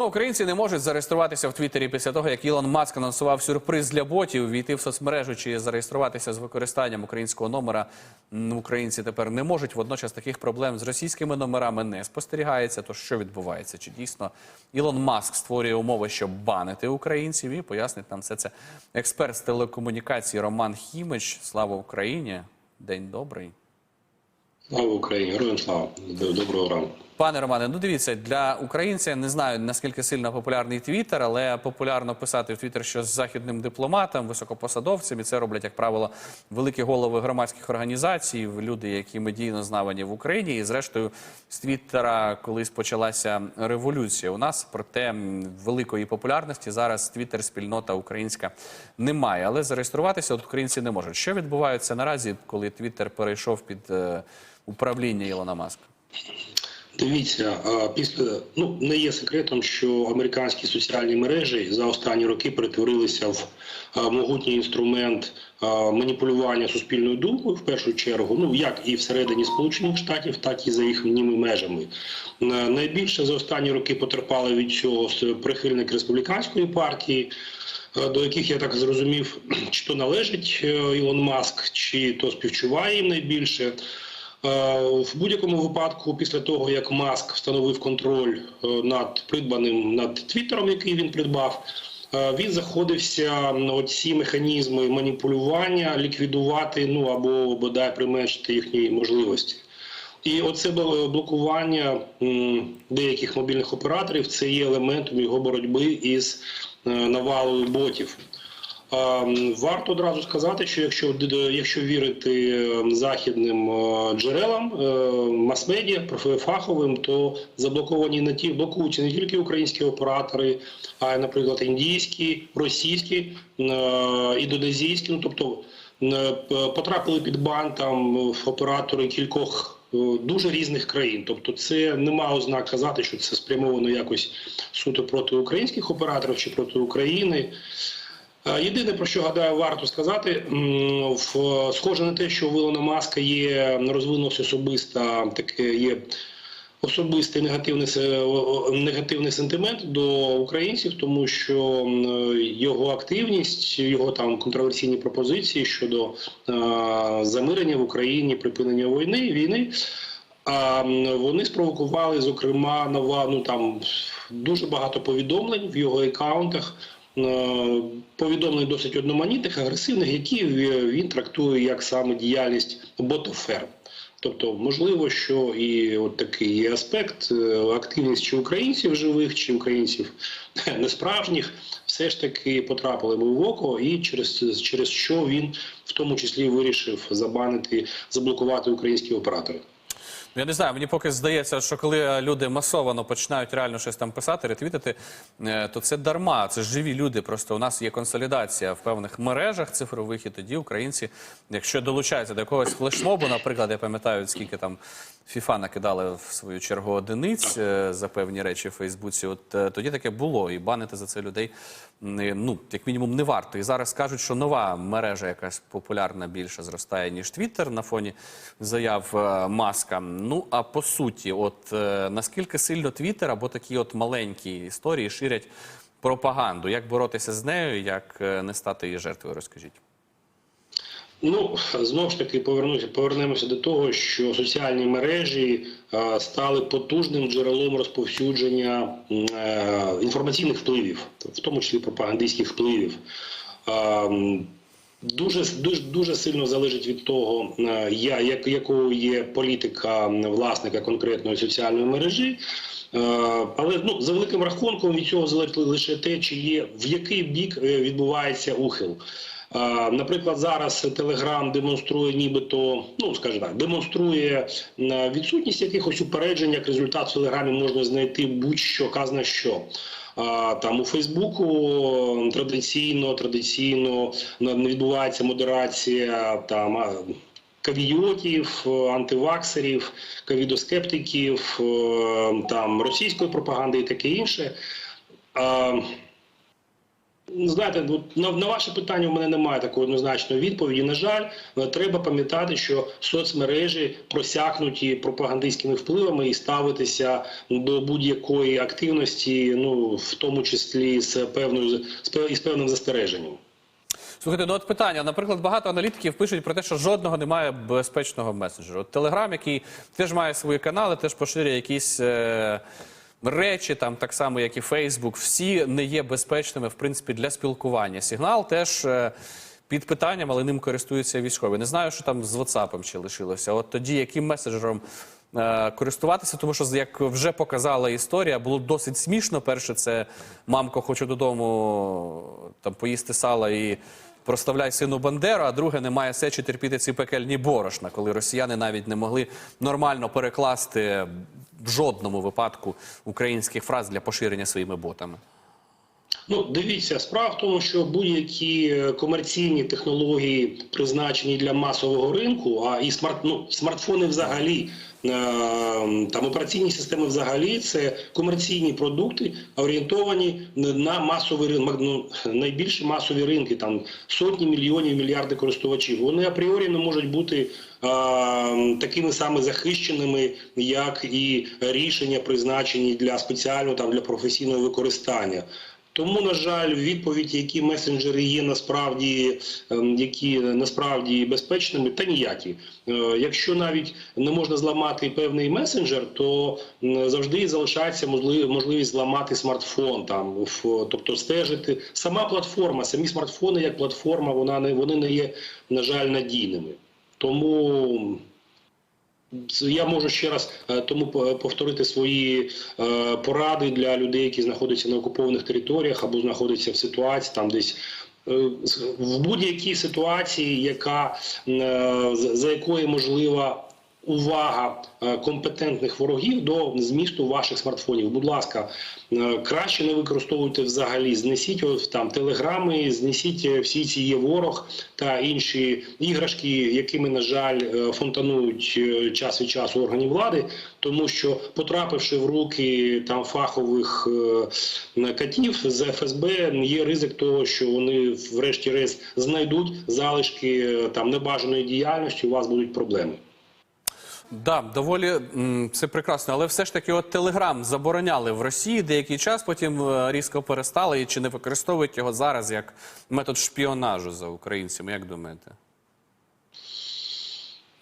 Ну, Українці не можуть зареєструватися в Твіттері після того, як Ілон Маск анонсував сюрприз для ботів, війти в соцмережу чи зареєструватися з використанням українського номера. Українці тепер не можуть. Водночас таких проблем з російськими номерами не спостерігається. То що відбувається? Чи дійсно Ілон Маск створює умови, щоб банити українців? І пояснить нам все це експерт з телекомунікації Роман Хімич. Слава Україні! День добрий. Слава Україні, героям слава. Доброго ранку. Пане Романе, ну дивіться, для українця Я не знаю наскільки сильно популярний Твіттер, але популярно писати в Твіттер що з західним дипломатом, високопосадовцем, і це роблять, як правило, великі голови громадських організацій, люди, які медійно знавані в Україні. І зрештою, з Твіттера колись почалася революція. У нас проте великої популярності зараз Твіттер спільнота українська немає. Але зареєструватися от українці не можуть. Що відбувається наразі, коли Твіттер перейшов під е, управління Ілона Маска? Дивіться, після ну не є секретом, що американські соціальні мережі за останні роки перетворилися в могутній інструмент маніпулювання суспільною думкою в першу чергу. Ну як і всередині Сполучених Штатів, так і за їхніми межами. Найбільше за останні роки потерпали від цього прихильники республіканської партії. До яких я так зрозумів, чи то належить е, Ілон Маск, чи то співчуває їм найбільше. Е, В будь-якому випадку, після того як Маск встановив контроль е, над придбаним над Твіттером, який він придбав, е, він заходився на оці механізми маніпулювання, ліквідувати, ну або бодай применшити їхні можливості. І оце бл- блокування деяких мобільних операторів це є елементом його боротьби із навалою ботів. А, м, Варто одразу сказати, що якщо якщо вірити е, західним е, джерелам е, мас-медіа фаховим, то заблоковані не ті блокуються не тільки українські оператори, а й, наприклад, індійські, російські, е, індонезійські. Ну тобто потрапили під бан там е, оператори кількох дуже різних країн. Тобто, це нема ознак казати, що це спрямовано якось суто проти українських операторів чи проти України. Е, Єдине про що гадаю, варто сказати, в- схоже на те, що у Ілона Маска є розвинувся особиста таке є особистий негативний негативний сентимент до українців, тому що його активність, його там контроверсійні пропозиції щодо е, замирення в Україні, припинення війни війни. А вони спровокували, зокрема, нова ну там дуже багато повідомлень в його аккаунтах. Е, Повідомлень досить одноманітних, агресивних, які він трактує як саме діяльність ботоферм. Тобто, можливо, що і от такий аспект е, активність чи українців живих, чи українців несправжніх, все ж таки потрапили йому в око, і через, через що він в тому числі вирішив забанити, заблокувати українські оператори. Я не знаю, мені поки здається, що коли е, люди масово починають реально щось там писати, ретвітити, е, то це дарма. Це живі люди. Просто у нас є консолідація в певних мережах цифрових, і тоді українці, якщо долучаються до якогось флешмобу, наприклад, я пам'ятаю, скільки там FIFA накидали в свою чергу одиниць е, за певні речі в Фейсбуці. От тоді таке було, і банити за це людей ну як мінімум не варто. І зараз кажуть, що нова мережа якась популярна більше зростає ніж Твіттер на фоні заяв Маска. Ну а по суті, от е, наскільки сильно Твіттер або такі от маленькі історії ширять пропаганду? Як боротися з нею, як е, не стати її жертвою? Розкажіть. Ну знову ж таки повернуся, повернемося до того, що соціальні мережі е, стали потужним джерелом розповсюдження е, інформаційних впливів, в тому числі пропагандистських впливів. Е, Дуже дуже дуже сильно залежить від того, е, я як якою є політика власника конкретної соціальної мережі. Е, Але ну за великим рахунком від цього залежить лише те, чи є в який бік е, відбувається ухил. Наприклад, зараз Телеграм демонструє, нібито, ну скажімо так, демонструє відсутність якихось упереджень, як результат в Телеграмі можна знайти будь-що казна що. Там у Фейсбуку традиційно традиційно не відбувається модерація там кавійотів, антиваксерів, ковідоскептиків, е, там російської пропаганди і таке інше. А, Знаєте, ну, на, на ваше питання в мене немає такої однозначної відповіді. На жаль, треба пам'ятати, що соцмережі просякнуті пропагандистськими впливами і ставитися до будь-якої активності, ну в тому числі з певною з пев- певним застереженням. Слухайте, ну от питання. Наприклад, багато аналітиків пишуть про те, що жодного немає безпечного месенджеру. От Телеграм, який теж має свої канали, теж поширює якісь е, речі, там так само, як і Фейсбук, всі не є безпечними, в принципі, для спілкування. Сигнал теж. е, Під питанням, але ним користуються військові. Не знаю, що там з WhatsApp ще лишилося. От тоді яким месенджером е, користуватися, тому що, як вже показала історія, було досить смішно. Перше, це мамко, хочу додому там поїсти сала і прославляй сину Бандеру. А друге, немає сечі терпіти ці пекельні борошна, коли росіяни навіть не могли нормально перекласти в жодному випадку українських фраз для поширення своїми ботами. Ну, дивіться, справа в тому, що будь-які комерційні технології призначені для масового ринку, а і смарт, ну, смартфони взагалі. Е, Там операційні системи взагалі це комерційні продукти, орієнтовані на масовий ринок, ну, найбільші масові ринки, там сотні мільйонів, мільярди користувачів. Вони апріорі не можуть бути е, такими саме захищеними, як і рішення, призначені для спеціального там для професійного використання. Тому, на жаль, відповідь, які месенджери є насправді, ем, які насправді безпечними, та ніякі. Е, Якщо навіть не можна зламати певний месенджер, то завжди залишається можливість зламати смартфон, там тобто стежити сама платформа, самі смартфони як платформа, вона не вони не є, на жаль, надійними. Тому я можу ще раз е, тому повторити свої е, поради для людей, які знаходяться на окупованих територіях або знаходяться в ситуації там десь. е, В будь-якій ситуації, яка за якої можлива увага е, компетентних ворогів до змісту ваших смартфонів. Будь ласка, е, краще не використовуйте взагалі. Знесіть там телеграми, знесіть е, всі ці є ворог та інші іграшки, якими на жаль фонтанують час від часу органів влади, тому що потрапивши в руки там фахових катів з ФСБ, є ризик того, що вони врешті-решт знайдуть залишки там небажаної діяльності. У вас будуть проблеми. Да, доволі це прекрасно, але все ж таки, от Телеграм забороняли в Росії деякий час, потім е, різко перестали і чи не використовують його зараз як метод шпіонажу за українцями? Як думаєте?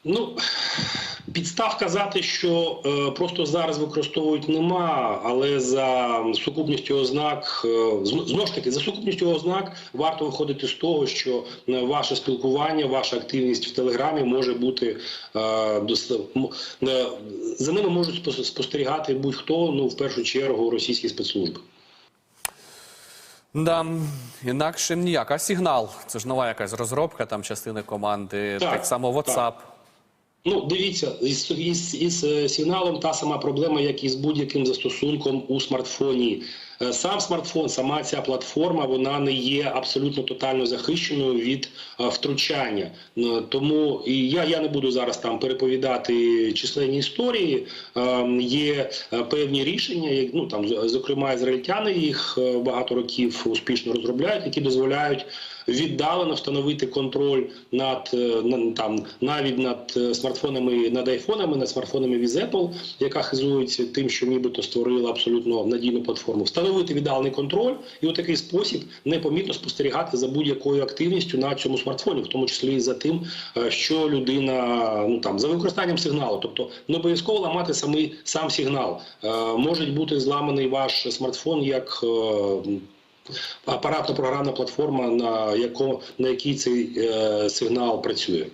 Ну підстав казати, що е, просто зараз використовують нема, але за сукупністю ознак е, знову ж таки за сукупністю ознак варто виходити з того, що е, ваше спілкування, ваша активність в телеграмі може бути е, дос- е, за ними можуть спос- спостерігати будь-хто, ну в першу чергу російські спецслужби. Да, інакше ніяк. А сигнал це ж нова якась розробка, там частини команди, так, Так, само WhatsApp. так. Ну, дивіться, із, із, із е, сигналом та сама проблема, як і з будь-яким застосунком у смартфоні. Е, Сам смартфон, сама ця платформа, вона не є абсолютно тотально захищеною від е, втручання. Тому і я, я не буду зараз там переповідати численні історії. Є певні рішення, ну там зокрема ізраїльтяни їх багато років успішно розробляють, які дозволяють віддалено встановити контроль над е, там навіть над е, смартфонами, над айфонами, над смартфонами від Apple, яка хизується тим, що нібито створила абсолютно надійну платформу. Встановити віддалений контроль і у такий спосіб непомітно спостерігати за будь-якою активністю на цьому смартфоні, в тому числі і за тим, е, що людина ну там за використанням сигналу, тобто не обов'язково ламати самий сам сигнал. Може бути зламаний ваш смартфон як. Е, апаратно-програмна платформа, на яко, на якій цей е, сигнал працює.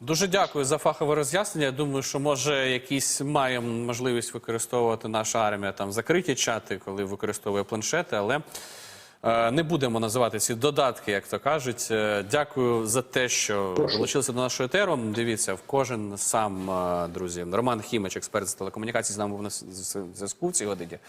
Дуже дякую за фахове роз'яснення. Я думаю, що може якісь має можливість використовувати наша армія там закриті чати, коли використовує планшети, але е, не будемо називати ці додатки, як то кажуть. Е, Дякую за те, що долучилися до нашого етеру. Дивіться, в кожен сам, е, друзі. Роман Хімич, експерт з телекомунікацій, з нами був на зв'язку в цій годині.